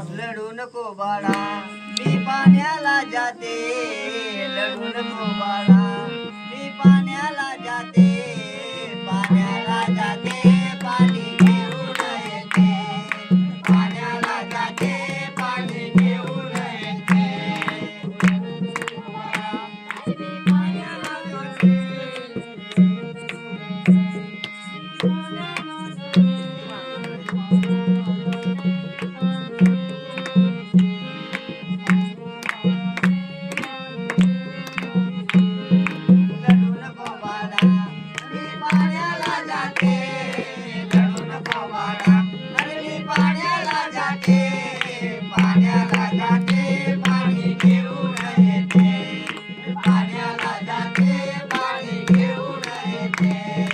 लढू नको बाळा. मी पाण्याला जाते लढू नको बाळा. Amen.